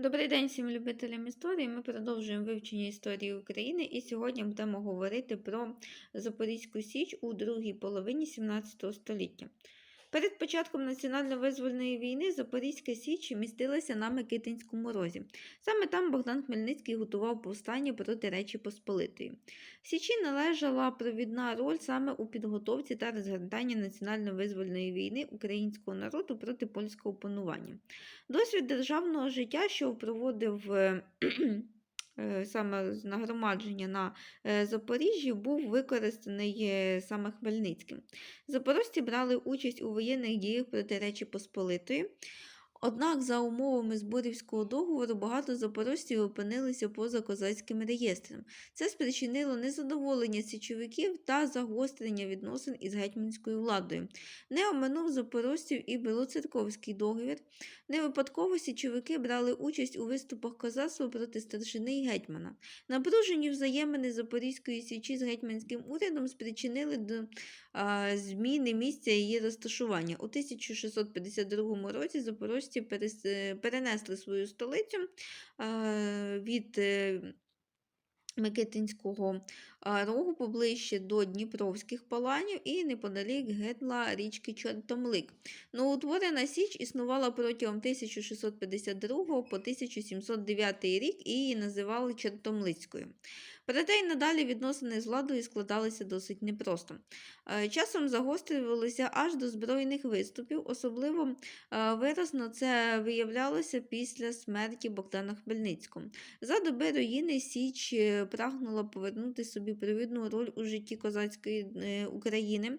Добрий день всім любителям історії. Ми продовжуємо вивчення історії України і сьогодні будемо говорити про Запорізьку Січ у другій половині 17 століття. Перед початком національно-визвольної війни Запорізька Січ містилася на Микитинському розі. Саме там Богдан Хмельницький готував повстання проти Речі Посполитої. Січі належала провідна роль саме у підготовці та розгортанні національно-визвольної війни українського народу проти польського панування. Досвід державного життя, що проводив е, саме з нагромадження на е, Запоріжжі, був використаний е, саме Хмельницьким. Запорожці брали участь у воєнних діях проти Речі Посполитої. Однак, за умовами Зборівського договору, багато запорожців опинилися поза козацьким реєстром. Це спричинило незадоволення січовиків та загострення відносин із гетьманською владою. Не оминув запорожців і Білоцерковський договір. Не випадково січовики брали участь у виступах козацтва проти старшини й гетьмана. Напружені взаємини Запорізької січі з гетьманським урядом спричинили до зміни місця її розташування. У 1652 році запорожці е, перенесли свою столицю від е, Микитинського рогу поближче до Дніпровських паланів і неподалік гетла річки Чортомлик. Новоутворена Січ існувала протягом 1652 по 1709 рік і її називали Чортомлицькою. Проте й надалі відносини з владою складалися досить непросто. Е, Часом загострювалися аж до збройних виступів, особливо е, виразно це виявлялося після смерті Богдана Хмельницького. За доби руїни Січ е, прагнула повернути собі провідну роль у житті козацької України.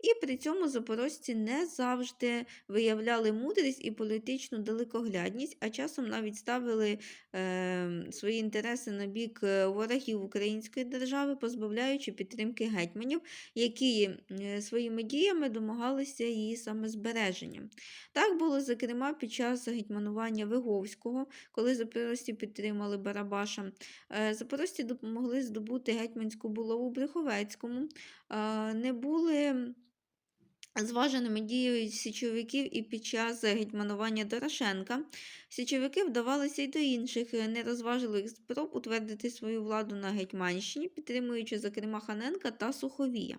І при цьому запорожці не завжди виявляли мудрість і політичну далекоглядність, а часом навіть ставили е, свої інтереси на бік е, ворогів української держави, позбавляючи підтримки гетьманів, які е, своїми діями домагалися її саме збереження. Так було, зокрема, під час гетьманування Виговського, коли запорожці підтримали Барабаша. Е, Запорожці допомогли здобути гетьманську булаву Брюховецькому, е, не були зваженими дією січовиків і під час гетьманування Дорошенка. Січовики вдавалися й до інших е, нерозважливих спроб утвердити свою владу на Гетьманщині, підтримуючи, зокрема, Ханенка та Суховія.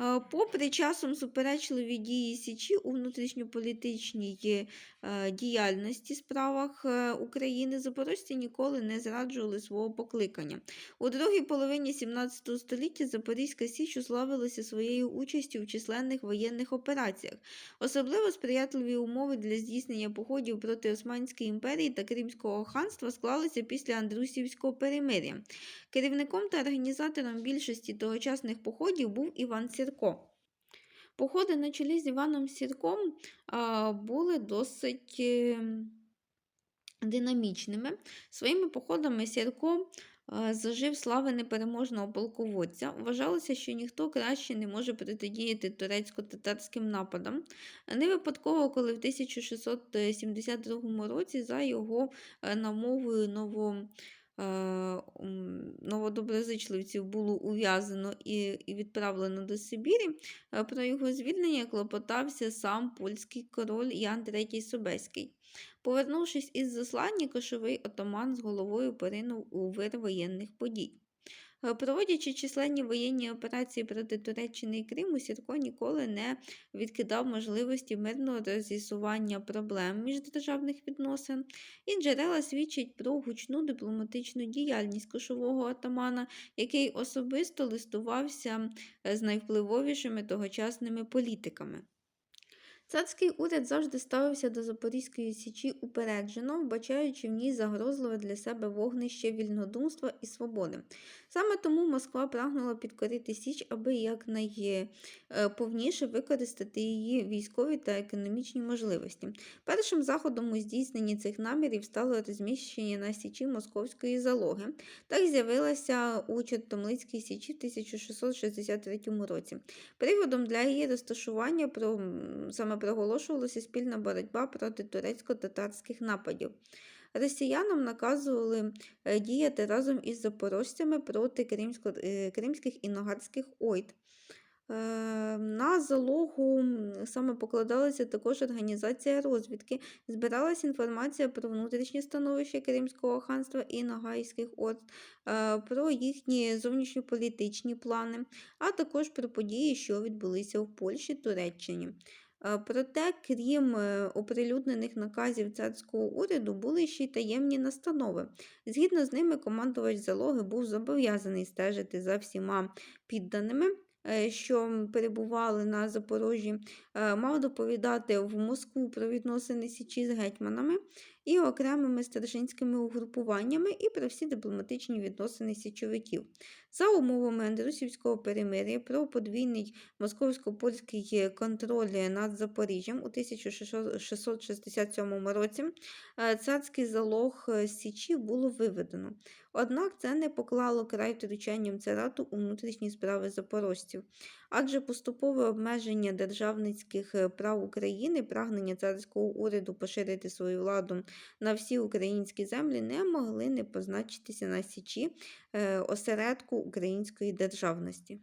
Е, Попри часом суперечливі дії Січі у внутрішньополітичній е, діяльності справах е, України, запорожці ніколи не зраджували свого покликання. У другій половині 17 століття Запорізька Січ уславилася своєю участю в численних воєнних операціях. Особливо сприятливі умови для здійснення походів проти Османської імперії та Кримського ханства склалися після Андрусівського перемир'я. Керівником та організатором більшості тогочасних походів був Іван Сірко. Походи на чолі з Іваном Сірком були досить е, динамічними. Своїми походами Сірко зажив слави непереможного полководця. Вважалося, що ніхто краще не може протидіяти турецько-татарським нападам. Не випадково, коли в 1672 році за його е, намовою ново е, м, новодоброзичливців було ув'язано і, і відправлено до Сибірі. Е, Про його звільнення клопотався сам польський король Ян III Собеський. Повернувшись із заслання, кошовий отаман з головою поринув у вир воєнних подій. Е, Проводячи численні воєнні операції проти Туреччини і Криму, Сірко ніколи не відкидав можливості мирного роз'ясування проблем міждержавних відносин, і джерела свідчать про гучну дипломатичну діяльність кошового атамана, який особисто листувався е, з найвпливовішими тогочасними політиками. Царський уряд завжди ставився до Запорізької січі упереджено, вбачаючи в ній загрозливе для себе вогнище вільнодумства і свободи. Саме тому Москва прагнула підкорити Січ, аби якнайповніше використати її військові та економічні можливості. Першим заходом у здійсненні цих намірів стало розміщення на Січі московської залоги. Так з'явилася у Чортомлицькій Січі в 1663 році. Приводом для її розташування про, саме проголошувалася спільна боротьба проти турецько-татарських нападів. Росіянам наказували е, діяти разом із запорожцями проти е, кримських і ногарських ойд. Е, На залогу саме покладалася також організація розвідки, збиралась інформація про внутрішнє становище Кримського ханства і Ногайських орд, про їхні зовнішньополітичні плани, а також про події, що відбулися в Польщі Туреччині. Е, Проте, крім е, оприлюднених наказів царського уряду, були ще й таємні настанови. Згідно з ними, командувач залоги був зобов'язаний стежити за всіма підданими, е, що перебували на Запорожжі, мав доповідати в Москву про відносини Січі з гетьманами і окремими старшинськими угрупуваннями і про всі дипломатичні відносини січовиків. За умовами Андрусівського перемир'я про подвійний московсько-польський контроль над Запоріжжям у 1667 році е, царський залог е, Січі було виведено. Однак це не поклало край втручанням царату у внутрішні справи запорожців, адже поступове обмеження державницьких е, прав України, прагнення царського уряду поширити свою владу на всі українські землі не могли не позначитися на Січі е, осередку української державності.